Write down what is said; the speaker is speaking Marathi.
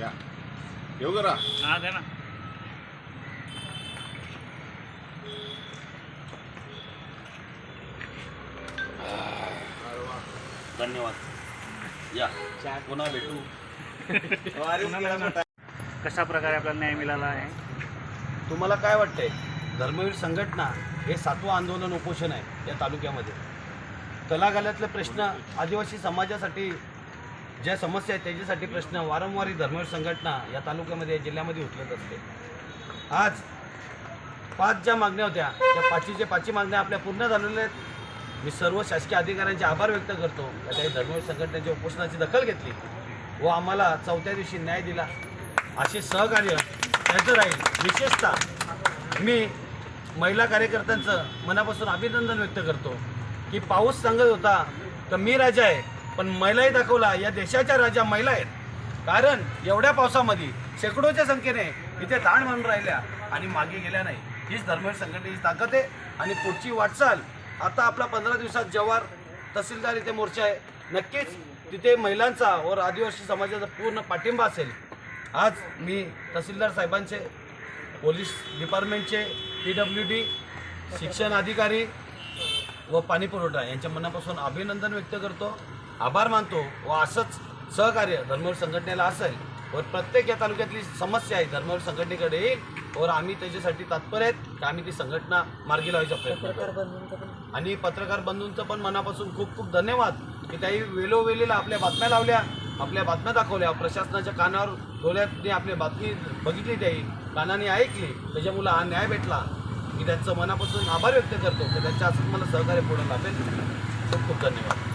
या येऊ करा हा द्या ना धन्यवाद या पुन्हा भेटू कशा प्रकारे आपल्याला न्याय मिळाला आहे तुम्हाला काय वाटतंय? धर्मवीर संघटना हे सातवं आंदोलन उपोषण आहे या तालुक्यामध्ये. तलागाल्यातले प्रश्न आदिवासी समाजासाठी ज्या समस्या आहेत त्याच्यासाठी प्रश्न वारंवार ही धर्मवीर संघटना या तालुक्यामध्ये या जिल्ह्यामध्ये उचलत असते. आज पाच ज्या मागण्या होत्या त्या पाचीचे पाचही मागण्या आपल्या पूर्ण झालेल्या आहेत. मी सर्व शासकीय अधिकाऱ्यांचे आभार व्यक्त करतो. का त्यांनी धर्मवीर संघटनेच्या उपोषणाची दखल घेतली व आम्हाला चौथ्या दिवशी न्याय दिला. असे सहकार्य त्याचं राहील. विशेषतः मी महिला कार्यकर्त्यांचं मनापासून अभिनंदन व्यक्त करतो की पाऊस सांगत होता तर मी राजा आहे. पण महिलाही दाखवला या देशाच्या राजा महिला आहेत. कारण एवढ्या पावसामध्ये शेकडोच्या संख्येने इथे ताण म्हणून राहिल्या आणि मागे गेल्या नाही. हीच धर्मवीर संघटनेची ताकद आहे आणि पुढची वाटचाल आता आपला पंधरा दिवसात जव्हार तहसीलदार इथे मोर्चा आहे. नक्कीच तिथे महिलांचा व आदिवासी समाजाचा पूर्ण पाठिंबा असेल. आज मी तहसीलदार साहेबांचे पोलीस डिपार्टमेंटचे पी डब्ल्यू डी शिक्षण अधिकारी व पाणीपुरवठा यांच्या मनापासून अभिनंदन व्यक्त करतो. आभार मानतो व असंच सहकार्य धर्मवीर संघटनेला असेल व प्रत्येक या तालुक्यातली समस्या आहे. धर्मवीर संघटनेकडे येईल व आम्ही त्याच्यासाठी तात्पर आहेत की आम्ही ती संघटना मार्गी लावायचा प्रयत्न करू. आणि पत्रकार बंधूंचं पण मनापासून खूप खूप धन्यवाद की त्याही वेळोवेळीला आपल्या बातम्या लावल्या आपल्या बातम्या दाखवल्या. प्रशासनाच्या कानावर डोळ्यातनी आपली बातमी बघितली त्याही कानाने ऐकली. त्याच्यामुळं हा न्याय भेटला. मी त्यांचं मनापासून आभार व्यक्त करतो. की त्यांच्या असंच मला सहकार्य पुढे लाभेल खूप खूप धन्यवाद.